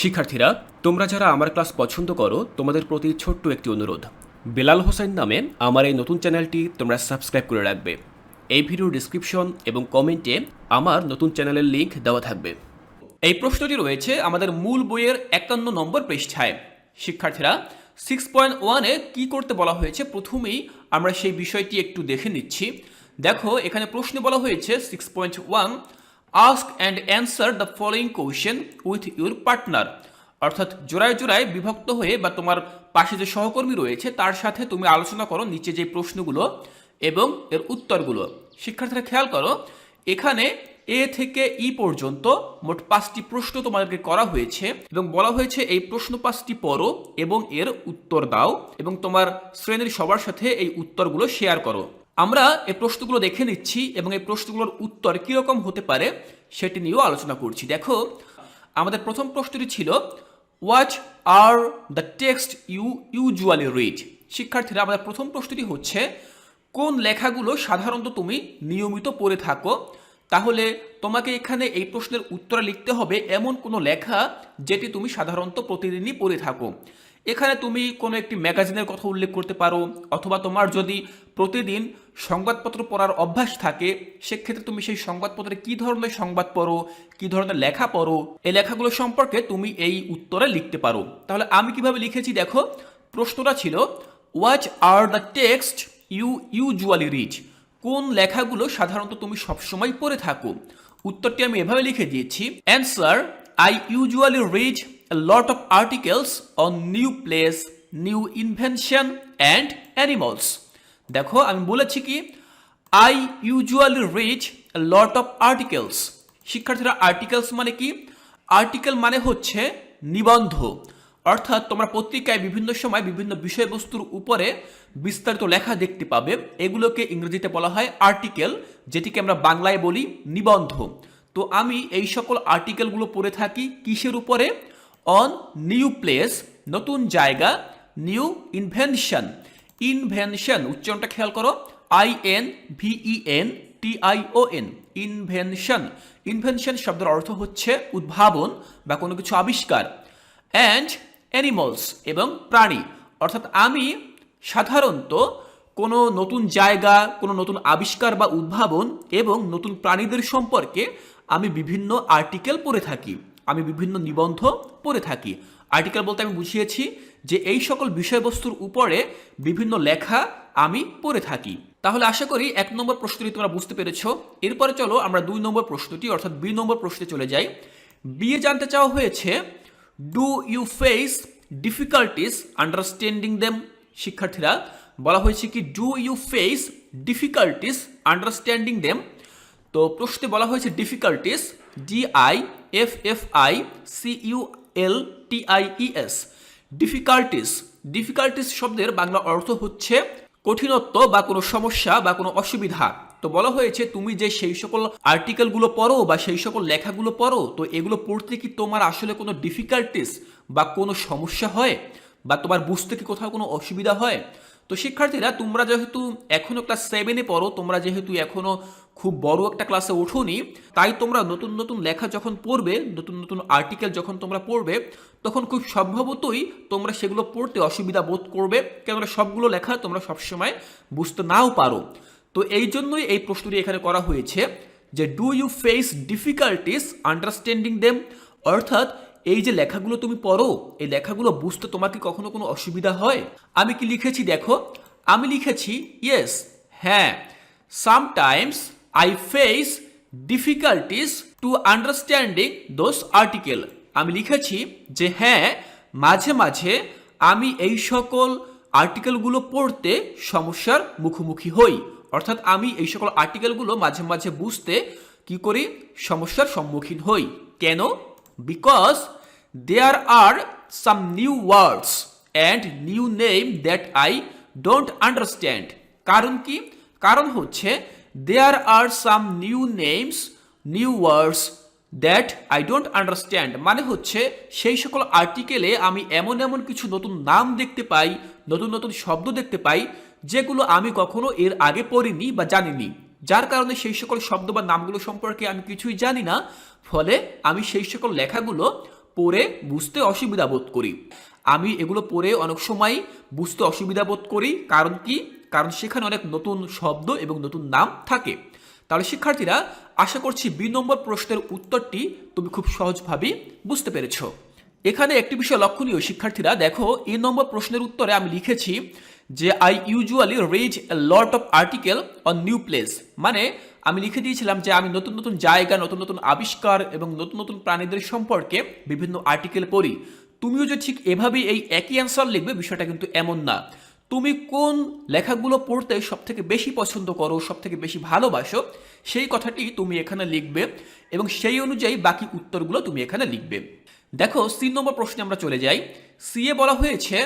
শিক্ষার্থীরা, তোমরা যারা আমার ক্লাস পছন্দ করো, তোমাদের প্রতি ছোট্ট একটি অনুরোধ। বেলাল হোসেন নামে আমার এই নতুন চ্যানেলটি তোমরা সাবস্ক্রাইব করে রাখবে। এই ভিডিওর ডিসক্রিপশন এবং কমেন্টে আমার নতুন চ্যানেলের লিঙ্ক দেওয়া থাকবে। এই প্রশ্নটি রয়েছে আমাদের মূল বইয়ের একান্ন নম্বর পৃষ্ঠায়। শিক্ষার্থীরা সিক্স পয়েন্ট ওয়ানে কী করতে বলা হয়েছে? প্রথমেই আমরা সেই বিষয়টি একটু দেখে নিচ্ছি। দেখো, এখানে প্রশ্নে বলা হয়েছে six point one ask and answer the following question with your partner অর্থাৎ জোড়ায় জোড়ায় বিভক্ত হয়ে বা তোমার পাশে যে সহকর্মী রয়েছে, তার সাথে তুমি আলোচনা করো নিচে যে প্রশ্নগুলো এবং এর উত্তরগুলো। শিক্ষার্থীরা খেয়াল করো, এখানে এ থেকে ই পর্যন্ত মোট পাঁচটি প্রশ্ন তোমাদেরকে করা হয়েছে এবং বলা হয়েছে এই প্রশ্ন পাঁচটি পড়ো এবং এর উত্তর দাও এবং তোমার শ্রেণির সবার সাথে এই উত্তরগুলো শেয়ার করো। আমরা এই প্রশ্নগুলো দেখে নিচ্ছি এবং এই প্রশ্নগুলোর উত্তর কীরকম হতে পারে সেটি নিয়েও আলোচনা করছি। দেখো, আমাদের প্রথম প্রশ্নটি ছিল what are the text you usually read শিক্ষার্থীরা, আমাদের প্রথম প্রশ্নটি হচ্ছে, কোন লেখাগুলো সাধারণত তুমি নিয়মিত পড়ে থাকো? তাহলে তোমাকে এখানে এই প্রশ্নের উত্তরে লিখতে হবে এমন কোনো লেখা যেটি তুমি সাধারণত প্রতিদিনই পড়ে থাকো। এখানে তুমি কোনো একটি ম্যাগাজিনের কথা উল্লেখ করতে পারো, অথবা তোমার যদি প্রতিদিন সংবাদপত্র পড়ার অভ্যাস থাকে সেক্ষেত্রে তুমি সেই সংবাদপত্রে কী ধরনের সংবাদ পড়ো কী ধরনের লেখা পড়ো এই লেখাগুলো সম্পর্কে তুমি এই উত্তরে লিখতে পারো। তাহলে আমি কীভাবে লিখেছি দেখো প্রশ্নটা ছিল what are the text you usually read কোন লেখাগুলো সাধারণত তুমি সবসময় পড়ে থাকো? উত্তরটি আমি এভাবে লিখে দিয়েছি answer I usually a lot of articles on new place, new invention and animals. দেখো, আমি বলেছি কি? I usually read lot of articles. শিক্ষার্থীরা আর্টিকেলস মানে কি? আর্টিকেল মানে হচ্ছে নিবন্ধ। অর্থাৎ তোমরা পত্রিকায় বিভিন্ন সময় বিভিন্ন বিষয়বস্তুর উপরে বিস্তারিত লেখা দেখতে পাবে। এগুলোকে ইংরেজিতে বলা হয় আর্টিকেল যেটিকে আমরা বাংলায় বলি নিবন্ধ। তো আমি এই সকল আর্টিকেলগুলো পড়ে থাকি কিসের উপরে? অন নিউ প্লেস নতুন জায়গা নিউ ইনভেনশন ইনভেনশন, উচ্চারণটা খেয়াল করো, I N V E N T I O, invention. Invention শব্দের অর্থ হচ্ছে উদ্ভাবন বা কোনো কিছু আবিষ্কার। অ্যান্ড অ্যানিমলস এবং প্রাণী, অর্থাৎ আমি সাধারণত কোনো নতুন জায়গা, কোনো নতুন আবিষ্কার বা উদ্ভাবন এবং নতুন প্রাণীদের সম্পর্কে আমি বিভিন্ন আর্টিকেল পড়ে থাকি। আমি বিভিন্ন নিবন্ধ পড়ে থাকি। আর্টিকেল বলতে আমি বুঝিয়েছি যে এই সকল বিষয়বস্তুর উপরে বিভিন্ন লেখা আমি পড়ে থাকি। তাহলে আশা করি এক নম্বর প্রশ্নটি তোমরা বুঝতে পেরেছ। এরপরে চলো আমরা দুই নম্বর প্রশ্নটি অর্থাৎ বি নম্বর প্রশ্নে চলে যাই। বিয়ে জানতে চাওয়া হয়েছে do you face difficulties understanding them শিক্ষার্থীরা, বলা হয়েছে কি do you face difficulties understanding them তো প্রশ্নে বলা হয়েছে difficulties D I F F I C U L T I E S difficulties difficulties শব্দের বাংলা অর্থ হচ্ছে কঠিনত্ব বা কোনো সমস্যা বা কোনো অসুবিধা। তো বলা হয়েছে, তুমি যে সেই সকল আর্টিকেলগুলো পড়ো বা সেই সকল লেখাগুলো পড়ো, তো এগুলো পড়তে কি তোমার আসলে কোনো ডিফিকাল্টিস বা কোনো সমস্যা হয়? বা তোমার বুঝতে কি কোথাও কোনো অসুবিধা হয়? তো শিক্ষার্থীরা, তোমরা যেহেতু এখনও ক্লাস সেভেনে পড়ো, তোমরা যেহেতু এখনও খুব বড় একটা ক্লাসে ওঠোনি, তাই তোমরা নতুন নতুন লেখা যখন পড়বে, নতুন নতুন আর্টিকেল যখন তোমরা পড়বে, তখন খুব সম্ভবতই তোমরা সেগুলো পড়তে অসুবিধা বোধ করবে, কেননা সবগুলো লেখা তোমরা সবসময় বুঝতে নাও পারো। তো এই জন্যই এই প্রশ্নটি এখানে করা হয়েছে যে do you face difficulties understanding them অর্থাৎ এই যে লেখাগুলো তুমি পড়ো, এই লেখাগুলো বুঝতে তোমার কি কখনো কোনো অসুবিধা হয়? আমি কি লিখেছি দেখো? আমি লিখেছি ইয়েস হ্যাঁ। Sometimes I face difficulties to understanding those article আমি লিখেছি যে হ্যাঁ মাঝে মাঝে আমি এই সকল আর্টিকেলগুলো পড়তে সমস্যার মুখোমুখি হই। অর্থাৎ আমি এই সকল আর্টিকেলগুলো মাঝে মাঝে বুঝতে কি করি? সমস্যার সম্মুখীন হই। কেন? Because there are some new words and new name that I don't understand কারণ কি? কারণ হচ্ছে there are some new names new words that I don't understand মানে হচ্ছে সেই সকল আর্টিকেলে আমি এমন এমন কিছু নতুন নাম দেখতে পাই, নতুন নতুন শব্দ দেখতে পাই, যেগুলো আমি কখনো এর আগে পড়িনি বা জানিনি। যার কারণে সেই সকল শব্দ বা নামগুলো সম্পর্কে আমি কিছুই জানি না, ফলে আমি সেই সকল লেখাগুলো পড়ে বুঝতে অসুবিধা বোধ করি। আমি এগুলো পড়ে অনেক সময় বুঝতে অসুবিধা বোধ করি, কারণ কি? কারণ সেখানে অনেক নতুন শব্দ এবং নতুন নাম থাকে। তাহলে শিক্ষার্থীরা, আশা করছি বি নম্বর প্রশ্নের উত্তরটি তুমি খুব সহজভাবে বুঝতে পেরেছ। এখানে একটি বিষয় লক্ষণীয়, শিক্ষার্থীরা। দেখো এই নম্বর প্রশ্নের উত্তরে আমি লিখেছি যে I usually read a lot of article on new place মানে আমি লিখে দিয়েছিলাম যে আমি নতুন নতুন জায়গা, নতুন নতুন আবিষ্কার এবং নতুন নতুন প্রাণীদের সম্পর্কে বিভিন্ন আর্টিকেল পড়ি। তুমিও যে ঠিক এভাবেই এই একই অ্যান্সার লিখবে, বিষয়টা কিন্তু এমন না। তুমি কোন লেখাগুলো পড়তে সব থেকে বেশি পছন্দ করো সব থেকে বেশি ভালোবাসো, সেই কথাটি তুমি এখানে লিখবে এবং সেই অনুযায়ী বাকি উত্তরগুলো তুমি এখানে লিখবে। দেখো সি নম্বর প্রশ্নে আমরা চলে যাই। সি এ বলা হয়েছে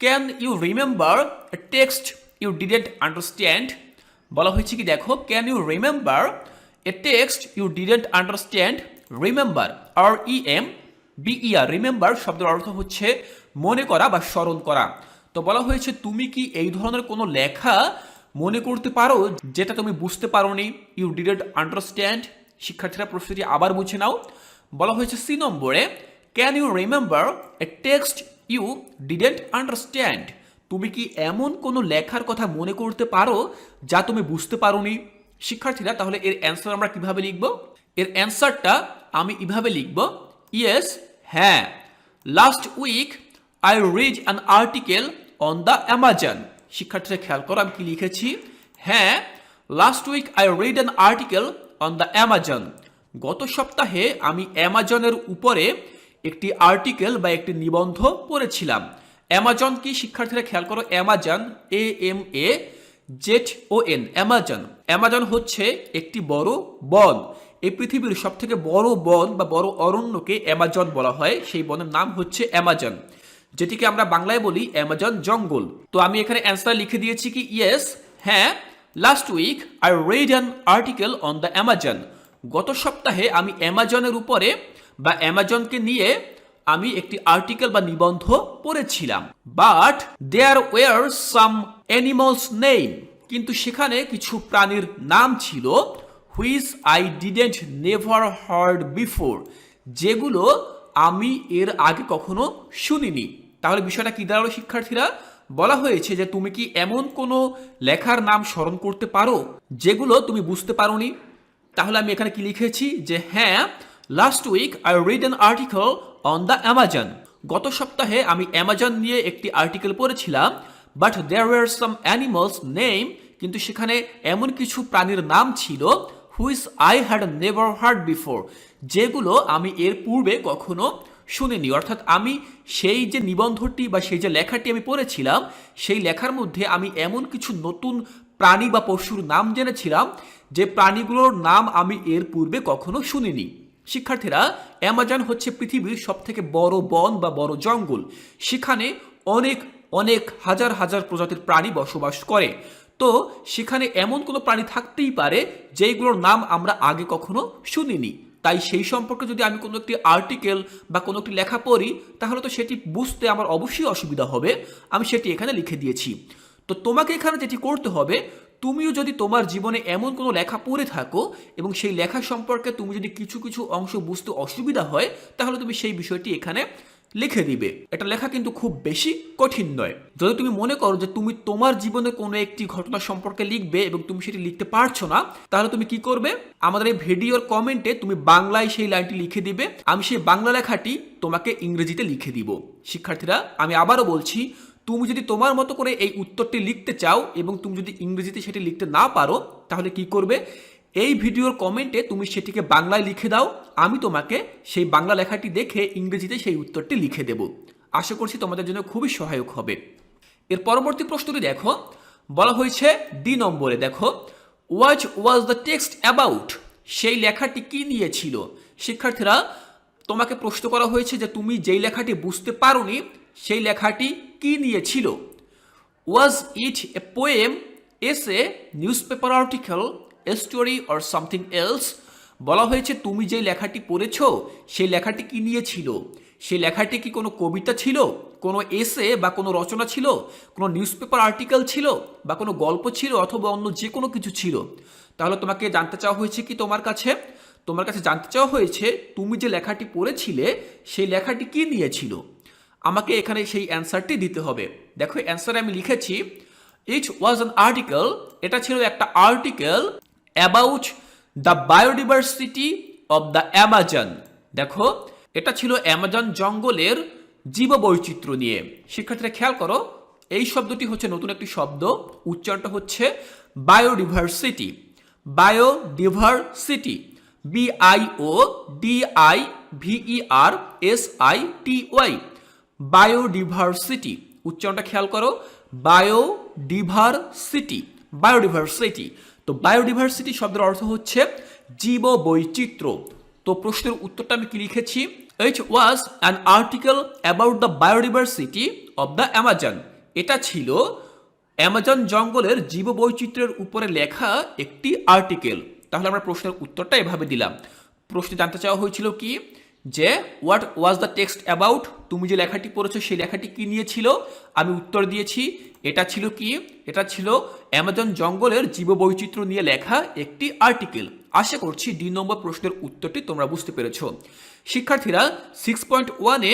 can you remember text you didn't understand বলা হয়েছে কি, দেখো can you remember a text you didn't understand remember R E M B E R remember শব্দের অর্থ হচ্ছে মনে করা বা স্মরণ করা। তো বলা হয়েছে, তুমি কি এই ধরনের কোনো লেখা মনে করতে পারো যেটা তুমি বুঝতে পারোনি? ইউ ডিডেন্ট আন্ডারস্ট্যান্ড শিক্ষার্থীরা প্রশ্নটি আবার বুঝে নাও। বলা হয়েছে, সি নম্বরে can you remember a text you didn't understand তুমি কি এমন কোনো লেখার কথা মনে করতে পারো যা তুমি বুঝতে পারোনি? শিক্ষার্থীরা, তাহলে এর অ্যান্সার আমরা কীভাবে লিখব? এর অ্যান্সারটা আমি এভাবে লিখব। ইয়েস হ্যাঁ। Last week I read an article on the Amazon শিক্ষার্থীরা, খেয়াল করো আমি কি লিখেছি? হ্যাঁ last week I read an article on the Amazon গত সপ্তাহে আমি অ্যামাজনের উপরে একটি আর্টিকেল বা একটি নিবন্ধ পড়েছিলাম। অ্যামাজন কি? শিক্ষার্থীরা খেয়াল করো Amazon A M A Z O N Amazon Amazon হচ্ছে একটি বড় বন। এই পৃথিবীর সব থেকে বড় বন বা বড় অরণ্যকে অ্যামাজন বলা হয়। সেই বনের নাম হচ্ছে অ্যামাজন যেটিকে আমরা বাংলায় বলি অ্যামাজন জঙ্গল। তো আমি এখানে অ্যান্সার লিখে দিয়েছি কি? ইয়েস হ্যাঁ। Last week I read an article on the Amazon গত সপ্তাহে আমি অ্যামাজনের উপরে বা অ্যামাজনকে নিয়ে আমি একটি আর্টিকেল বা নিবন্ধ পড়েছিলাম। But there were some animals name কিন্তু সেখানে কিছু প্রাণীর নাম ছিল which I didn't never heard before যেগুলো আমি এর আগে কখনো শুনিনি। তাহলে বিষয়টা কি দাঁড়াল শিক্ষার্থীরা? বলা হয়েছে যে তুমি কি এমন কোনো লেখার নাম স্মরণ করতে পারো, যেগুলো তুমি বুঝতে পারোনি? তাহলে আমি এখানে কি লিখেছি? যে হ্যাঁ last week I read an article on the Amazon গত সপ্তাহে আমি অ্যামাজন নিয়ে একটি আর্টিকেল পড়েছিলাম but there were some animals name কিন্তু সেখানে এমন কিছু প্রাণীর নাম ছিল which I had never heard before যেগুলো আমি এর পূর্বে কখনো শুনিনি। অর্থাৎ আমি সেই যে নিবন্ধটি বা সেই যে লেখাটি আমি পড়েছিলাম, সেই লেখার মধ্যে আমি এমন কিছু নতুন প্রাণী বা পশুর নাম জেনেছিলাম, যে প্রাণীগুলোর নাম আমি এর পূর্বে কখনো শুনিনি। শিক্ষার্থীরা, অ্যামাজন হচ্ছে পৃথিবীর সব থেকে বড় বন বা বড় জঙ্গল। সেখানে অনেক অনেক হাজার হাজার প্রজাতির প্রাণী বসবাস করে। তো সেখানে এমন কোনো প্রাণী থাকতেই পারে, যেইগুলোর নাম আমরা আগে কখনো শুনিনি। তাই সেই সম্পর্কে যদি আমি কোনো একটি আর্টিকেল বা কোনো একটি লেখা পড়ি, তাহলে তো সেটি বুঝতে আমার অবশ্যই অসুবিধা হবে। আমি সেটি এখানে লিখে দিয়েছি। তো তোমাকে এখানে যেটি করতে হবে তুমিও যদি তোমার জীবনে এমন কোনো লেখা পড়ে থাকো এবং সেই লেখা সম্পর্কে তুমি যদি কিছু কিছু অংশ বুঝতে অসুবিধা হয়, তাহলে তুমি সেই বিষয়টি এখানে লিখে দিবে। এটা লেখা কিন্তু খুব বেশি কঠিন নয়। যদি তুমি মনে করো যে তুমি তোমার জীবনে কোনো একটি ঘটনা সম্পর্কে লিখবে এবং তুমি সেটি লিখতে পারছ না, তাহলে তুমি কি করবে? আমাদের এই ভিডিওর কমেন্টে তুমি বাংলায় সেই লাইনটি লিখে দিবে। আমি সেই বাংলা লেখাটি তোমাকে ইংরেজিতে লিখে দিব। শিক্ষার্থীরা, আমি আবারও বলছি তুমি যদি তোমার মতো করে এই উত্তরটি লিখতে চাও এবং তুমি যদি ইংরেজিতে সেটি লিখতে না পারো, তাহলে কি করবে? এই ভিডিওর কমেন্টে তুমি সেটিকে বাংলায় লিখে দাও। আমি তোমাকে সেই বাংলা লেখাটি দেখে ইংরেজিতে সেই উত্তরটি লিখে দেব। আশা করছি তোমাদের জন্য খুবই সহায়ক হবে। এর পরবর্তী প্রশ্নটি দেখো। বলা হয়েছে ডি নম্বরে, দেখো what was the text about সেই লেখাটি কি নিয়েছিল? শিক্ষার্থীরা, তোমাকে প্রশ্ন করা হয়েছে যে তুমি যেই লেখাটি বুঝতে পারোনি সেই লেখাটি কি নিয়েছিল? Was it a poem as a newspaper article a story or something else বলা হয়েছে, তুমি যে লেখাটি পড়েছ, সেই লেখাটি কি নিয়েছিল? সেই লেখাটি কি কোনো কবিতা ছিল, কোনো এসে বা কোনো রচনা ছিল, কোনো নিউজ পেপার আর্টিকেল ছিল, বা কোনো গল্প ছিল, অথবা অন্য যে কোনো কিছু ছিল? তাহলে তোমাকে জানতে চাওয়া হয়েছে কি তোমার কাছে? তোমার কাছে জানতে চাওয়া হয়েছে, তুমি যে লেখাটি পড়েছিলে, সেই লেখাটি কি নিয়েছিল? আমাকে এখানে সেই অ্যান্সারটি দিতে হবে। দেখো অ্যান্সারে আমি লিখেছি ইট ওয়াজ অ্যান আর্টিকেল এটা ছিল একটা article about the biodiversity of the Amazon দেখো, এটা ছিল অ্যামাজন জঙ্গলের জীববৈচিত্র্য নিয়ে। শিক্ষার্থীরা খেয়াল করো, এই শব্দটি হচ্ছে নতুন একটি শব্দ, উচ্চারণটা হচ্ছে biodiversity biodiversity B I O D I V E R S I T Y biodiversity উচ্চারণটা খেয়াল করো। বায়োডিভার্সিটি বায়োডিভার্সিটি তো বায়োডিভার্সিটি শব্দের অর্থ হচ্ছে জীব বৈচিত্র্য তো প্রশ্নের উত্তরটা আমি কি লিখেছি? It was an article about the biodiversity of the Amazon এটা ছিল অ্যামাজন জঙ্গলের জীববৈচিত্র্যের উপরে লেখা একটি আর্টিকেল তাহলে আমরা প্রশ্নের উত্তরটা এভাবে দিলাম। প্রশ্নে জানতে চাওয়া হয়েছিল কি? যে what was the text about তুমি যে লেখাটি পড়েছো, সেই লেখাটি কি নিয়েছিল আমি উত্তর দিয়েছি, এটা ছিল কি? এটা ছিল অ্যামাজন জঙ্গলের জীববৈচিত্র্য নিয়ে লেখা একটি আর্টিকেল আশা করছি দুই নম্বর প্রশ্নের উত্তরটি তোমরা বুঝতে পেরেছ। শিক্ষার্থীরা সিক্স পয়েন্ট ওয়ানে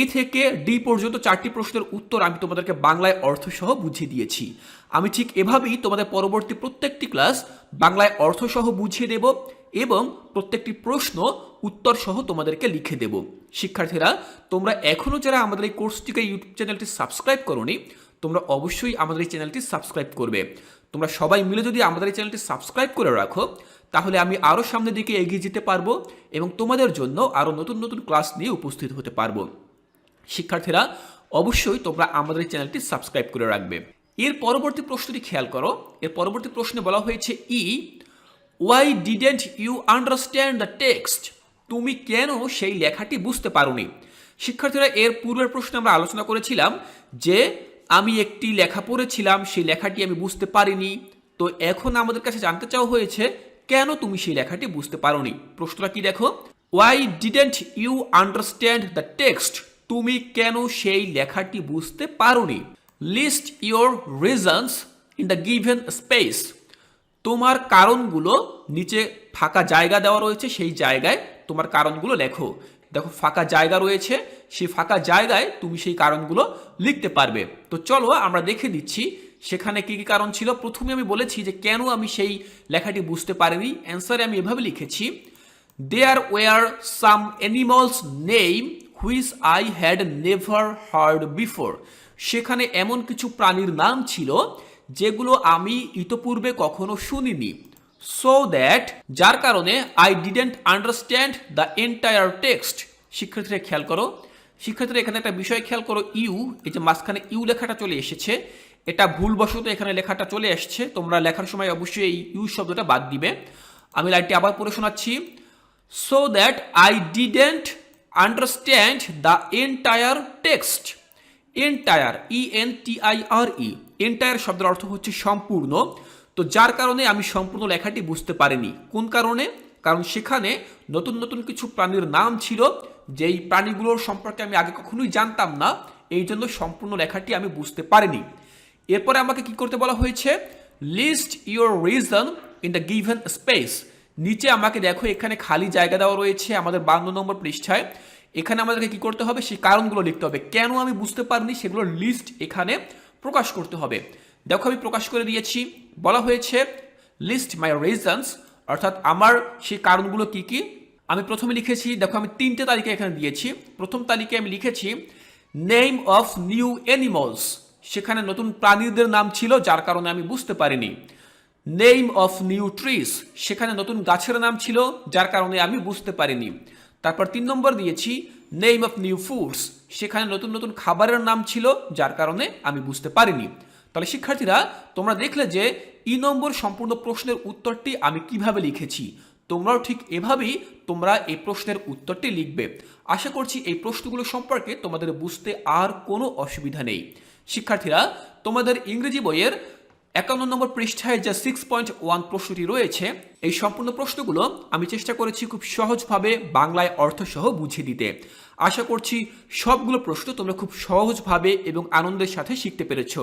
এ থেকে ডি পর্যন্ত চারটি প্রশ্নের উত্তর আমি তোমাদেরকে বাংলায় অর্থসহ বুঝিয়ে দিয়েছি। আমি ঠিক এভাবেই তোমাদের পরবর্তী প্রত্যেকটি ক্লাস বাংলায় অর্থসহ বুঝিয়ে দেব এবং প্রত্যেকটি প্রশ্ন উত্তর সহ তোমাদেরকে লিখে দেব। শিক্ষার্থীরা, তোমরা এখনও যারা আমাদের এই কোর্সটিকে ইউটিউব চ্যানেলটি সাবস্ক্রাইব করনি, তোমরা অবশ্যই আমাদের এই চ্যানেলটি সাবস্ক্রাইব করবে। তোমরা সবাই মিলে যদি আমাদের এই চ্যানেলটি সাবস্ক্রাইব করে রাখো, তাহলে আমি আরও সামনের দিকে এগিয়ে যেতে পারব এবং তোমাদের জন্য আরও নতুন নতুন ক্লাস নিয়ে উপস্থিত হতে পারব। শিক্ষার্থীরা, অবশ্যই তোমরা আমাদের চ্যানেলটি সাবস্ক্রাইব করে রাখবে। এর পরবর্তী প্রশ্নটি খেয়াল করো। এর পরবর্তী প্রশ্নে বলা হয়েছে E why didn't you understand the text তুমি কেন সেই লেখাটি বুঝতে পারোনি? শিক্ষার্থীরা এর পূর্বের প্রশ্নে আমরা আলোচনা করেছিলাম যে, আমি একটি লেখা পড়েছিলাম, সেই লেখাটি আমি বুঝতে পারিনি। তো এখন আমাদের কাছে জানতে চাওয়া হয়েছে, কেন তুমি সেই লেখাটি বুঝতে পারোনি? প্রশ্নটা কি দেখো? Why didn't you understand the text তুমি কেন সেই লেখাটি বুঝতে পারোনি? List your reasons in the given space তোমার কারণগুলো নিচে ফাঁকা জায়গা দেওয়া রয়েছে, সেই জায়গায় তোমার কারণগুলো লেখো। দেখো, ফাঁকা জায়গা রয়েছে। সেই ফাঁকা জায়গায় তুমি সেই কারণগুলো লিখতে পারবে। তো চলো, আমরা দেখে দিচ্ছি সেখানে কি কি কারণ ছিল। প্রথমে আমি বলেছি যে কেন আমি সেই লেখাটি বুঝতে পারিনি। অ্যান্সারে আমি এভাবে লিখেছি there were some animals name which I had never heard before সেখানে এমন কিছু প্রাণীর নাম ছিল, যেগুলো আমি ইতপূর্বে কখনো শুনিনি। সো দ্যাট যার কারণে I didn't understand the entire text শিক্ষার্থীরা খেয়াল করো, শিক্ষার্থীরা এখানে একটা বিষয় খেয়াল করো, ইউ, এই যে মাঝখানে ইউ লেখাটা চলে এসেছে, এটা ভুলবশত এখানে লেখাটা চলে আসছে, তোমরা লেখার সময় অবশ্যই এই ইউ শব্দটা বাদ দিবে। আমি লাইনটি আবার পড়ে শোনাচ্ছি। So that I didn't understand the entire text entire E N T I R E entire শব্দের অর্থ হচ্ছে সম্পূর্ণ। তো যার কারণে আমি সম্পূর্ণ লেখাটি বুঝতে পারিনি। কোন কারণে? কারণ সেখানে নতুন নতুন কিছু প্রাণীর নাম ছিল, যেই প্রাণীগুলোর সম্পর্কে আমি আগে কখনোই জানতাম না। এই জন্য সম্পূর্ণ লেখাটি আমি বুঝতে পারিনি। এরপরে আমাকে কি করতে বলা হয়েছে? List your reason in the given space নিচে আমাকে দেখো, এখানে খালি জায়গা দেওয়া রয়েছে আমাদের বান্ন নম্বর পৃষ্ঠায়। এখানে আমাদেরকে কি করতে হবে? সেই কারণগুলো লিখতে হবে। কেন আমি বুঝতে পারিনি? সেগুলোর লিস্ট এখানে প্রকাশ করতে হবে। দেখো আমি প্রকাশ করে দিয়েছি। বলা হয়েছে লিস্ট মাই রিজনস অর্থাৎ আমার সেই কারণগুলো কি কি? আমি প্রথমে লিখেছি, দেখো আমি তিনটে তালিকা এখানে দিয়েছি। প্রথম তালিকায় আমি লিখেছি নেম অফ নিউ অ্যানিমালস সেখানে নতুন প্রাণীদের নাম ছিল, যার কারণে আমি বুঝতে পারিনি। নেম অফ নিউ ট্রিস সেখানে নতুন গাছের নাম ছিল, যার কারণে আমি বুঝতে পারিনি। তারপর তিন নম্বর দিয়েছি নেম অফ নিউ ফুডস সেখানে নতুন নতুন খাবারের নাম ছিল, যার কারণে আমি বুঝতে পারিনি। তাহলে শিক্ষার্থীরা, তোমরা দেখলে যে ই নম্বর সম্পূর্ণ প্রশ্নের উত্তরটি আমি কীভাবে লিখেছি? তোমরাও ঠিক এভাবেই তোমরা এই প্রশ্নের উত্তরটি লিখবে। আশা করছি এই প্রশ্নগুলো সম্পর্কে তোমাদের বুঝতে আর কোনো অসুবিধা নেই। শিক্ষার্থীরা, তোমাদের ইংরেজি বইয়ের একান্ন নম্বর পৃষ্ঠায় যে সিক্স পয়েন্ট ওয়ান প্রশ্নটি রয়েছে, এই সম্পূর্ণ প্রশ্নগুলো আমি চেষ্টা করেছি খুব সহজভাবে বাংলায় অর্থসহ বুঝিয়ে দিতে। আশা করছি সবগুলো প্রশ্ন তোমরা খুব সহজভাবে এবং আনন্দের সাথে শিখতে পেরেছ।